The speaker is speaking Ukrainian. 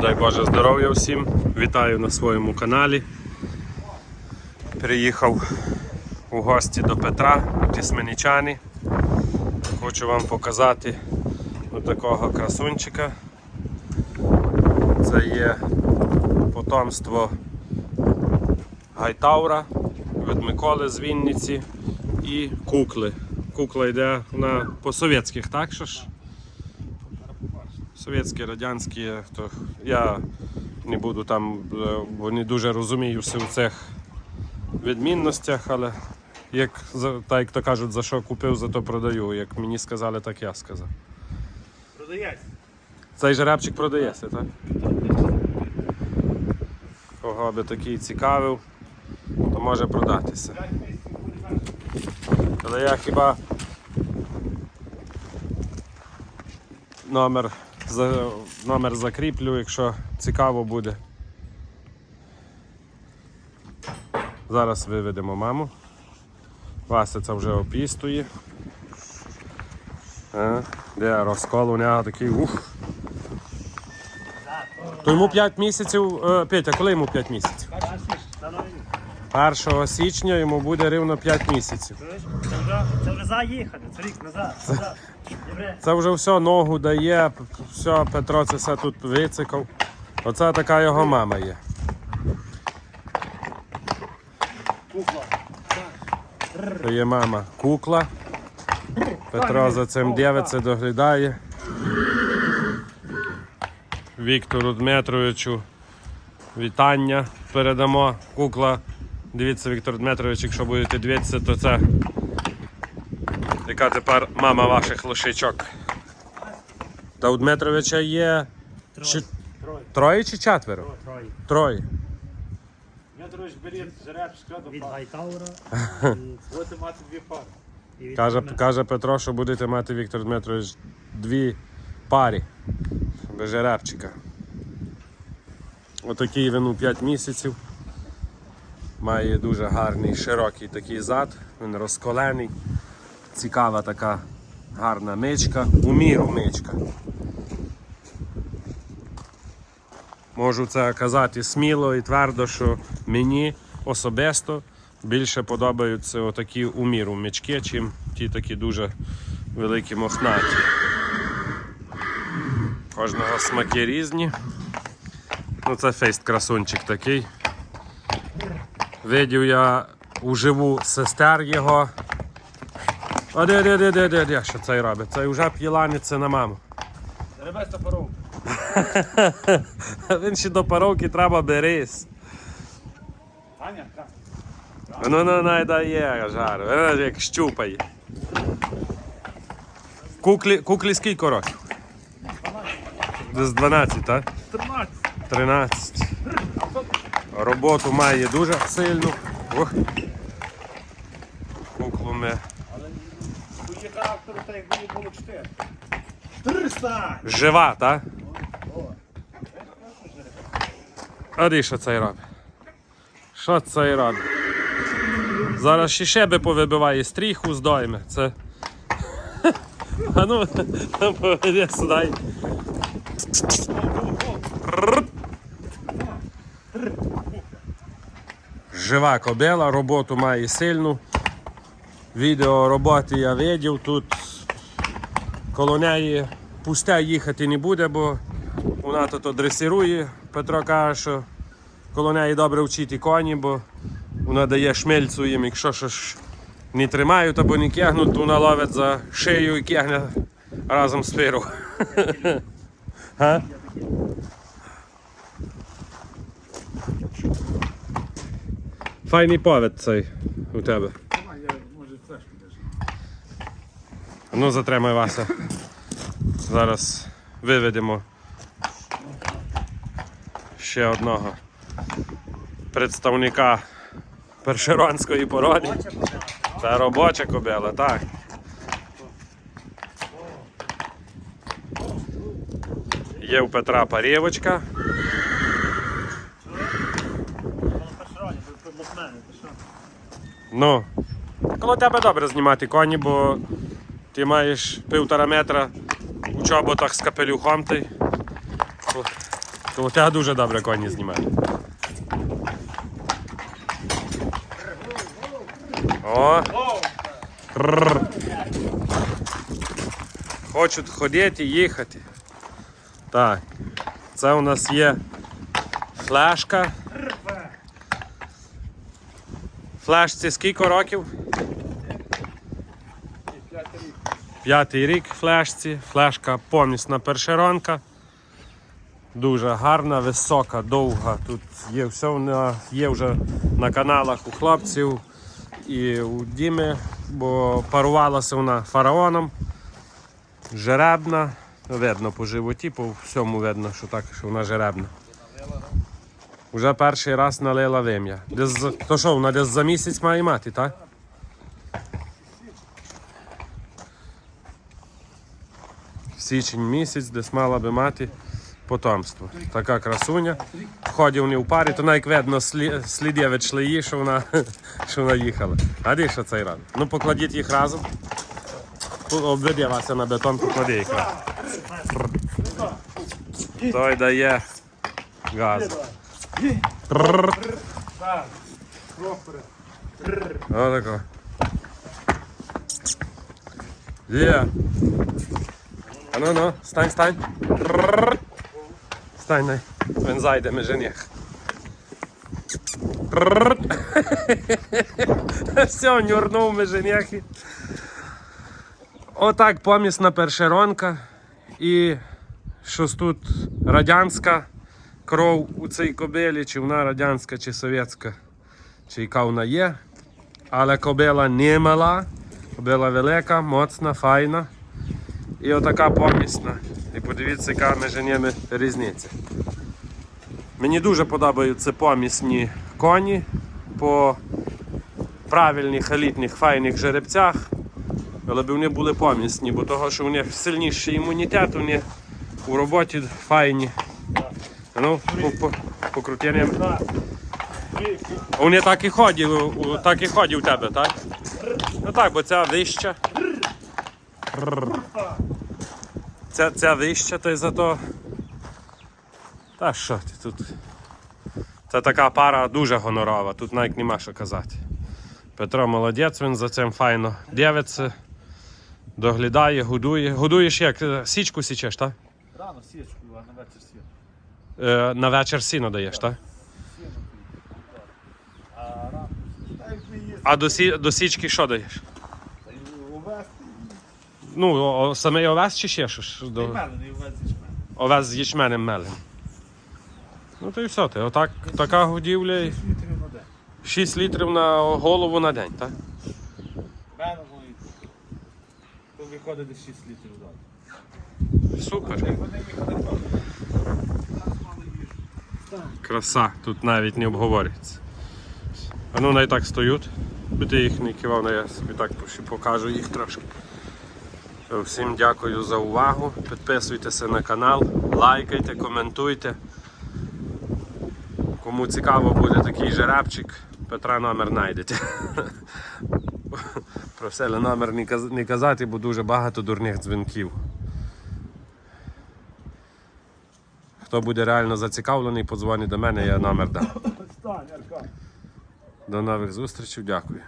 Дай Боже здоров'я всім. Вітаю на своєму каналі. Приїхав у гості до Петра у Тісменічані. Хочу вам показати такого красунчика. Це є потомство Гайтаура від Миколи з Вінниці і кукли. Кукла йде на по-совєтських, так що ж? Совєтські, радянські, то я не буду там, бо не дуже розумію все в цих відмінностях, але як, так як то кажуть, за що купив, за то продаю. Як мені сказали, так я сказав. Продається. Цей жеребчик продається, так? Кого би такий цікавив, то може продатися. Але я хіба номер, за, номер закріплю, якщо цікаво буде. Зараз виведемо маму. Вася це вже опістує. А, де розкол у нього такий ух. То йому 5 місяців. е, Петя, коли йому 5 місяців? 1 січня йому буде рівно 5 місяців. Це вже, це вже заїхати, це рік назад. назад. Це вже все ногу дає, все, Петро це все тут вицикав. Оце така його мама є. Кукла. То є мама кукла. Петро за цим дивиться, доглядає. Віктору Дмитровичу вітання передамо. Кукла. Дивіться, Віктор Дмитрович, якщо будете дивитися, то це яка тепер мама ваших лошичок. Та у Дмитровича є чи... Троє. троє чи четверо? Троє. Троє. Дмитрович берет жереб складу Від. Гайтаура. Будете мати дві пари. Каже, каже Петро, що будете мати Віктор Дмитрович дві парі без жеребчика. Отакий він у 5 місяців. Має дуже гарний широкий такий зад, він розколений. Цікава така гарна мичка, у міру мичка. Можу це казати сміло і твердо, що мені особисто більше подобаються отакі у міру мечки, чим ті такі дуже великі мохнаті. Кожного смаки різні. Ну це фейст красунчик такий. Видів я уживу сестер його. А де, де, де, де, де, де, що цей робить? Цей вже п'єланиться на маму. Жеребець та паров. Він ще до паровки треба берись. Аня, так. Ну ну найдає жар, Він як щупає. Куклі, куклі скільки років? Десь 12, так? 13. 13. Роботу має дуже сильну. Ох. Куклу ми. Але її характеру, так як мені було 4. 300! Жива, так? А де що цей робить? Що цей робить? Зараз ще шеби повибиває стріху з дойми. Це. А ну, поведе сюди. Жива кобила, роботу має сильну. Відео роботи я видів. Тут коло неї пусте їхати не буде, бо вона то, дресирує. Петро каже, що коло неї добре вчити коні, бо вона дає шмельцу їм, якщо щось не тримають або не кягнуть, то вона ловить за шию і кягне разом з фиру. Файний повід цей у тебе. Я, може, флешку держу. Ну, затримай Вася. Зараз виведемо ще одного представника першеронської породи. Це робоча кобила, так. Є у Петра парєвочка. Воно першероні, це для мене, ти що? Ну, коло тебе добре знімати коні, бо ти маєш півтора метра у чоботах з капелюхом. Ти. У тебе дуже добре коні знімають. О! Хочуть ходити, їхати. Так. Це у нас є флешка. Флешці скільки років? П'ятий рік флешці. Флешка помісна першеронка. Дуже гарна, висока, довга. Тут є все на, є вже на каналах у хлопців і у Діми, бо парувалася вона фараоном. Жеребна. Видно по животі, по всьому видно, що так, що вона жеребна. Уже перший раз налила вим'я. Десь, то що, вона десь за місяць має мати, так? Січень місяць, десь мала би мати потомство. Така красуня. Ходять вони в парі, то навіть видно слі, сліди від шлеї, що вона, що вона їхала. А де що цей ран? Ну покладіть їх разом. Тут Обведи Вася на бетон, поклади їх. Той дає газ. Отако. Є. А ну ну, стань, стань. Стань, най. Він зайде між них. Все, нюрнув між них. Отак помісна першеронка. І щось тут радянська кров у цій кобилі, чи вона радянська, чи совєтська, чи яка вона є. Але кобила не мала, кобила велика, моцна, файна. І отака помісна. І подивіться, яка між ними різниця. Мені дуже подобаються помісні коні по правильних елітних файних жеребцях. Але б вони були помісні, бо того, що у них сильніший імунітет, вони у роботі файні. Ну, по, по. Вони так і ходять, так і ходять у тебе, так? Ну так, бо ця вища. Ця, ця вища, то й зато. Та що ти тут? Це така пара дуже гонорова, тут навіть нема що казати. Петро молодець, він за цим файно дивиться, доглядає, годує. Годуєш як? Січку січеш, так? Рано січку, а на вечір січ. Е, на вечір сіно даєш, так? А до, сі, до січки що даєш? увести. Ну, о, самий овес чи ще щось? До... мелений увесь ячмен. Овес з ячменем мелем. Ну то і все, ти. Отак, така годівля. і Шість літрів на день. 6 літрів на голову на день, так? Мене мої. То виходить 6 літрів дати. Супер. Як вони їхали то. Зараз мали їжу. Краса, тут навіть не обговорюється. А ну навіть так стоють. Би ти їх не кивав, але я собі так покажу їх трошки. Всім дякую за увагу. Підписуйтеся на канал, лайкайте, коментуйте. Кому цікаво буде такий жеребчик, Петра номер знайдете. Про все номер не казати, бо дуже багато дурних дзвінків. Хто буде реально зацікавлений, подзвонить до мене, я номер дам. До нових зустрічей, дякую.